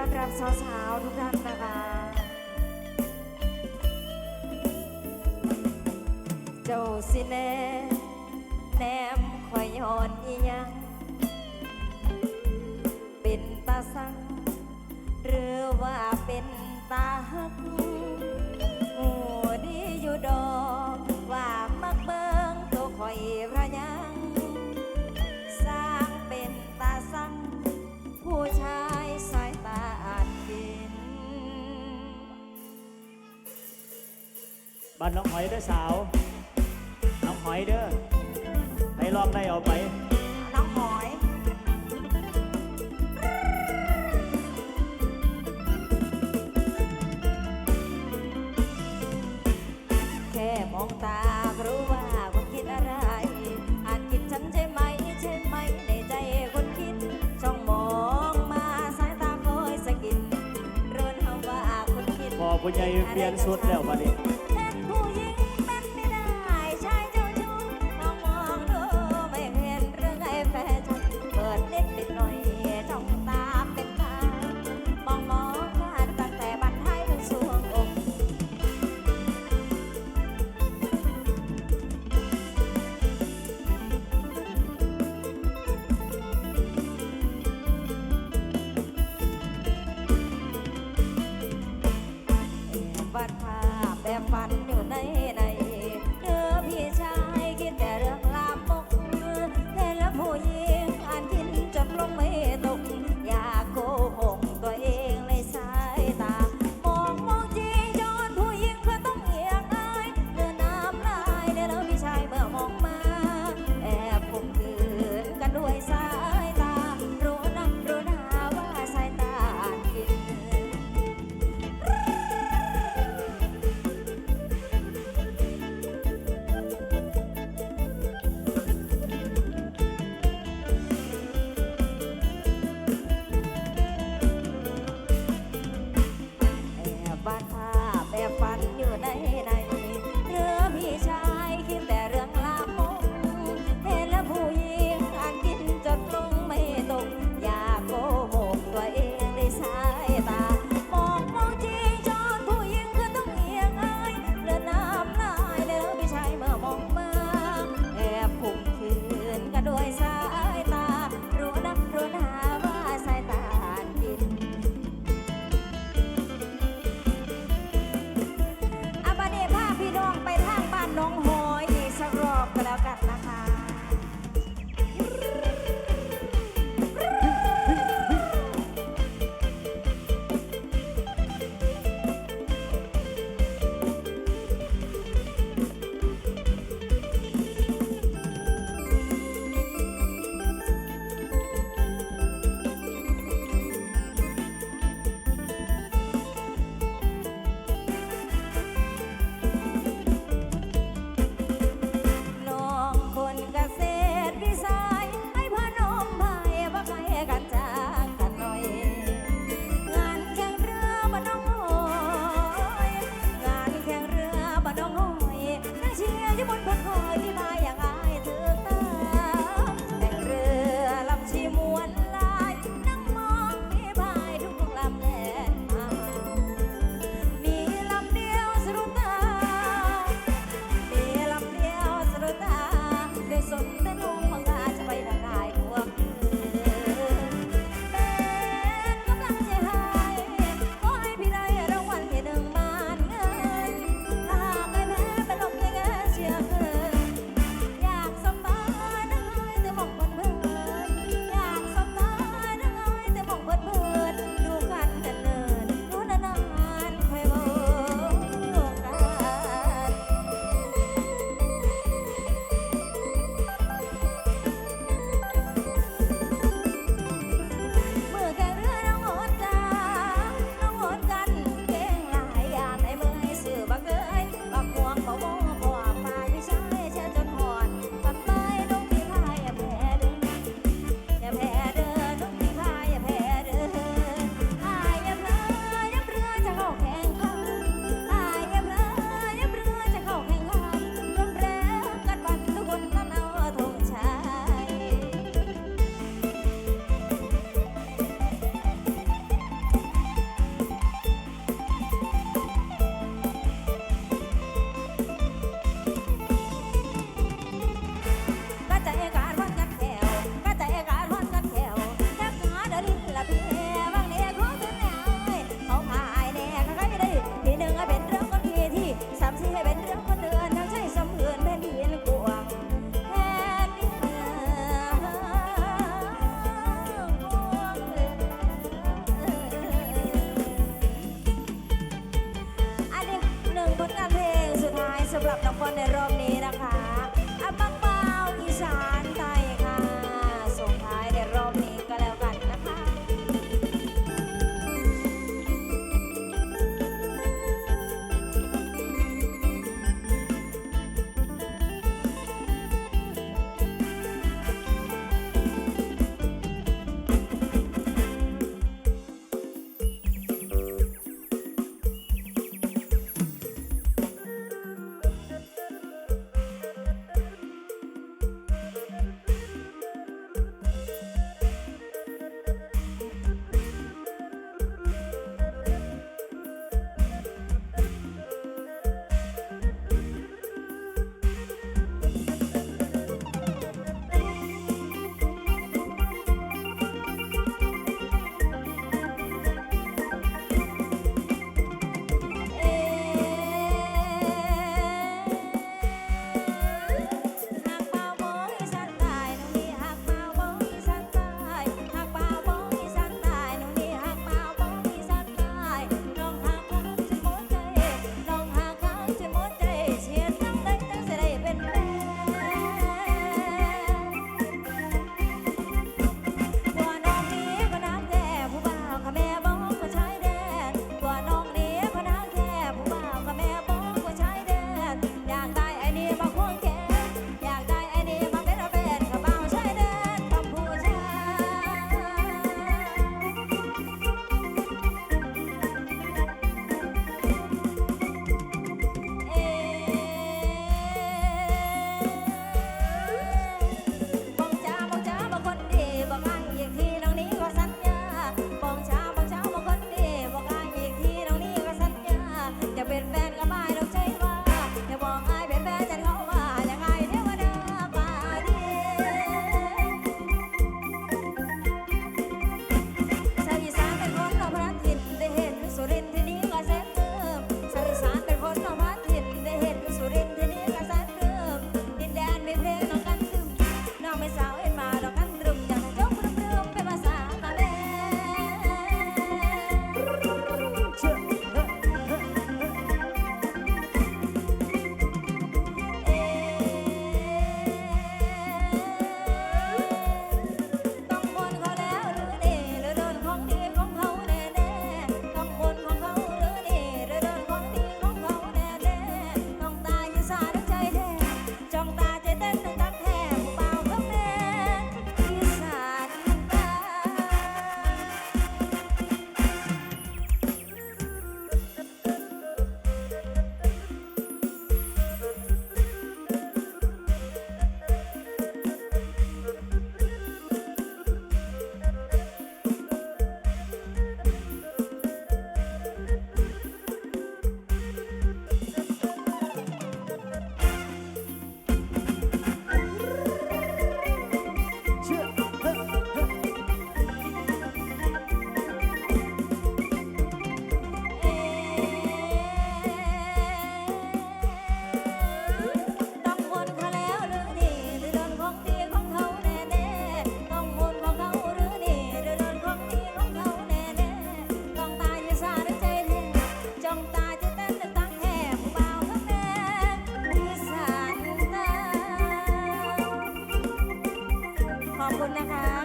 ต้อนรับสาวๆทุกท่านนะคะเจ้าสิแนแนมคอยย้อนอียังเป็นตาสังหรือ บ้านน้องหอยเด้อสาว น้องหอยเด้อไปลองได้เอาไป น้องหอย แค่มองตาก็รู้ว่าคนคิดอะไร อาจคิดฉันใช่ไหมใช่ไหมในใจคนคิดช่องมองมาสายตาคอยสะกิดรู้นะว่าคนคิดพอผู้ใหญ่เปลี่ยนสุดแล้วบัดนี้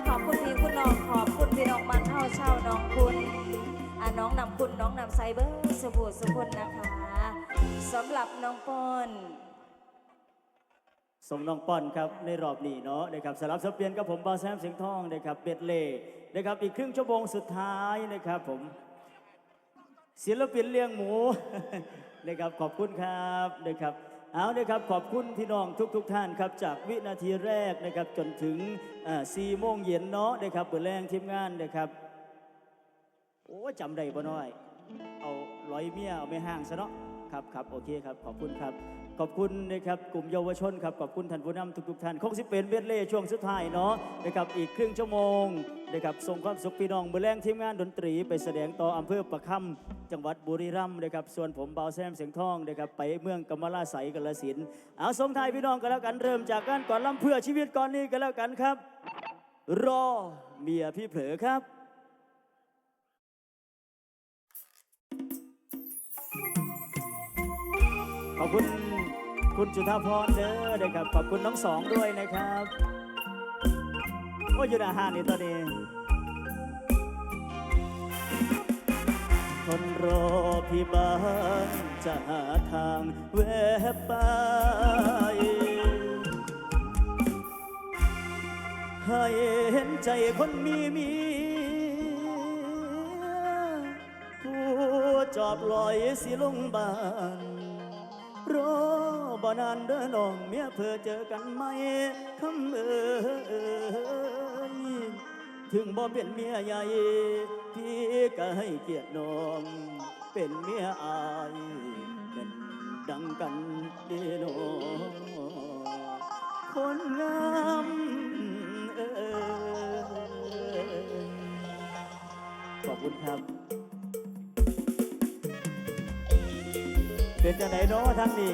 ขอบคุณพี่คุณน้องขอบคุณพี่น้องบ้านเฮาเช่าน้องคุณอ่าน้องนำคุณน้องนำไซเบอร์สบู่สุคนนะคะสำหรับน้องปอนส่งน้องป้อนครับในรอบนี้เนาะนะครับสลับสับเปลี่ยนกับผมบาแซมเสียงทองนะครับเบ็ดเล่นะครับอีกครึ่งชั่วโมงสุดท้ายนะครับผมศิลปินเลี้ยงหมูนะครับขอบคุณครับนะครับ เอาเนะครับขอบคุณพี่น้องทุกๆทท่านครับจากวินาทีแรกนะครับจนถึงสี่โมงเย็นเนาะนะครับเปิดแรงทีมงานนะครับโอ้จำได้บ่น้อย เอาร้อยเมียเอาไม่ห่างซะเนาะ ครับครับโอเคครับขอบคุณครับ ขอบคุณนะครับกลุ่มเยาวชนครับขอบคุณท่านผู้นำทุกๆท่านคงสิเป็นเบดเล่ช่วงสุดท้ายเนาะนะครับอีกครึ่งชั่วโมงนะครับส่งความสุขพี่น้องเมื่อแรงทีมงานดนตรีไปแสดงต่ออำเภอประคำจังหวัดบุรีรัมย์นะครับส่วนผมเบาแซมเสียงทองนะครับไปเมืองกำมะลาไสกาลสินเอาสงทายพี่น้องกันแล้วกันเริ่มจากการก่อนลำเพื่อชีวิตก่อนนี้กันแล้วกันครับ รอเมียพี่เผลอครับ อบคุณคุณจุธาพรเด้อนะครับขอบคุณน้องสองด้วยนะครับโอ้ยอยู่อาหารนี่ตอนนี้ทนรอพี่บ้านจะหาทางแวะไป ให้เห็นใจคนมีเมียผู้จอบลอยสิลงบ้าน รอบ่นานเด้อน้องเมียเพื่อเจอกันไหมคำเอ่ยถึงบ่เป็นเมียใหญ่พี่ก็ให้เกียรติน้อง เป็นเมียอายเป็นดังกันเดีน้องคนงามเอ่ยขอบคุณครับ เป็นจังไหนเนาะท่านนี่